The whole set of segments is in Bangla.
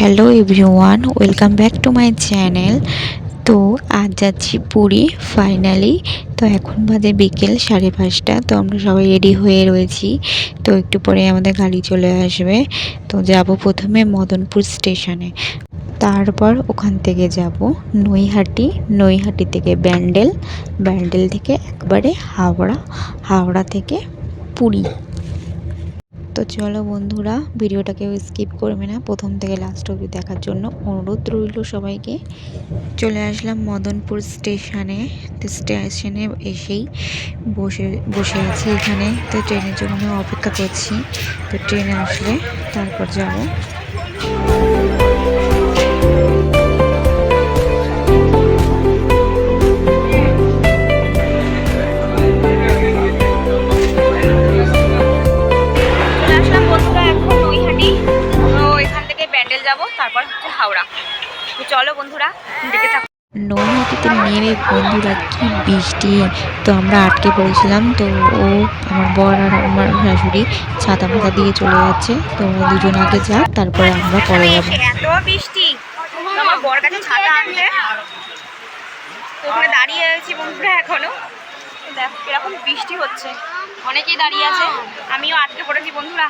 Hello everyone, welcome back to my channel. তো আজ যাচ্ছি পুরী, ফাইনালি। তো এখন বাজে বিকেল সাড়ে পাঁচটা, তো আমরা সবাই রেডি হয়ে রয়েছি। তো একটু পরে আমাদের গাড়ি চলে আসবে। তো যাব প্রথমে মদনপুর স্টেশনে। তারপর ওখান থেকে যাব নৈহাটি। নৈহাটি থেকে ব্যান্ডেল। ব্যান্ডেল থেকে একবারে হাওড়া। হাওড়া থেকে পুরী। তো চলো বন্ধুরা, ভিডিওটাকে স্কিপ করবে না। প্রথম থেকে লাস্ট অবধি দেখার জন্য অনুরোধ রইল সবাইকে। চলে আসলাম মদনপুর স্টেশনে তো স্টেশনে এসেই বসে বসে আছি এখানে। তো ট্রেনের জন্য অপেক্ষা করছি। তো ট্রেনে আসলে তারপর যাব। যাব তারপর হচ্ছে হাওড়া। তো চলো বন্ধুরা দেখে থাকো। নৈহাটিতে নেমে বন্ধুরা কি বৃষ্টি। তো আমরা আটকে পড়েছিলাম তো ও আমার বর আর আমার শাশুড়ি ছাতা মাথা দিয়ে চলে যাচ্ছে। তো দুজন আগে যাক তারপরে আমরা পরে যাব। এত বৃষ্টি। আমার বর কাছে ছাতা আনতে। তো ওখানে দাঁড়িয়ে আছি বন্ধুরা এখনও। দেখো এরকম বৃষ্টি হচ্ছে। অনেকেই দাঁড়িয়ে আছে। আমিও আটকে পড়েছি বন্ধুরা।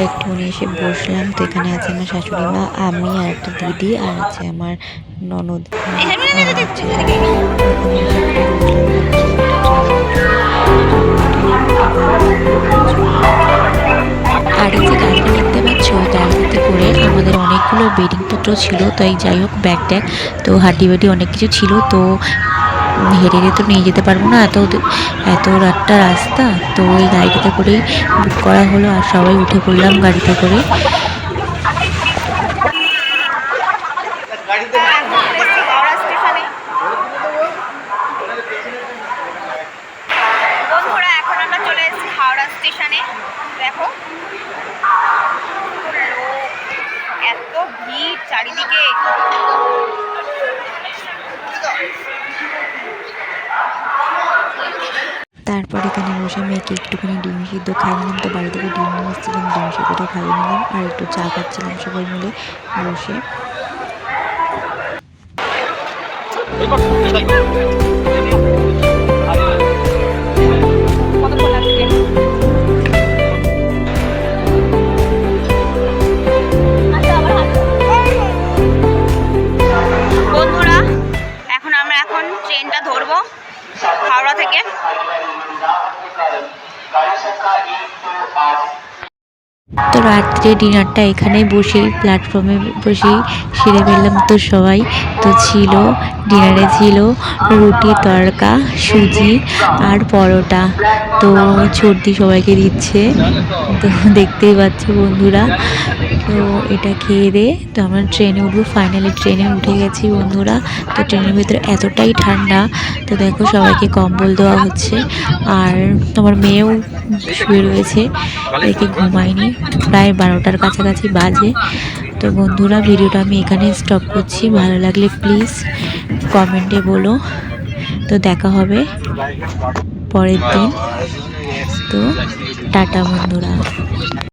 এখানটা একটুখানি এসে বসলাম তো এখানে আছে আমার শাশুড়ি মা, আমি আর একটা দিদি, আর আছে আমার ননদ। আর এই যে দেখতে পাচ্ছ গাড়িতে করে আমাদের অনেকগুলো বেডিংপত্র ছিল, তো এই যাই হোক, ব্যাগ ট্যাগ, তো হাড্ডি বাডি অনেক কিছু ছিল, তো হেঁটে হেঁটে তো নিয়ে যেতে পারব না। এত এত রাতটা রাস্তা, তো ওই গাড়িটাতে করেই বুক করা হলো আর সবাই উঠে পড়লাম গাড়িতে করে। হাওড়া স্টেশনে বন্ধুরা এখন আমরা চলে এসেছি হাওড়া স্টেশনে দেখো লোক, এত ভিড় চারিদিকে তারপর এখানে বসে মেয়েকে একটুখানি ডিম সিদ্ধ খাইয়ে নিলাম। তো বাড়ি থেকে ডিম নিয়ে এসেছিলাম ডিম সিদ্ধটা খাইয়ে নিলাম আর একটু চা খাচ্ছিলাম সবাই মিলে বসে। বন্ধুরা, এখন আমরা এখন ট্রেনটা ধরবো। হাওড়া থেকে। তো রাত্রে ডিনারটা এখানেই বসেই প্ল্যাটফর্মে বসেই সেরে ফেললাম তো সবাই। তো ছিল, ডিনারে ছিল রুটি, তড়কা, সুজি আর পরোটা। তো সর্দি সবাইকে দিচ্ছে। তো দেখতেই পাচ্ছ বন্ধুরা তো এটা খেয়ে দে। তো আমরা ট্রেনে উঠবো। ফাইনালি ট্রেনে উঠে গেছি বন্ধুরা। তো ট্রেনের ভিতরে এতটাই ঠান্ডা। তো দেখো সবাইকে কম্বল দেওয়া হচ্ছে। আর তোমার মেয়েও শুয়ে রয়েছে। একে ঘুমায়নি। প্রায় বারোটার কাছাকাছি বাজে। তো বন্ধুরা, ভিডিওটা আমি এখানে স্টপ করছি। ভালো লাগলে প্লিজ কমেন্টে বলো। তো দেখা হবে পরের দিন। তো টাটা বন্ধুরা।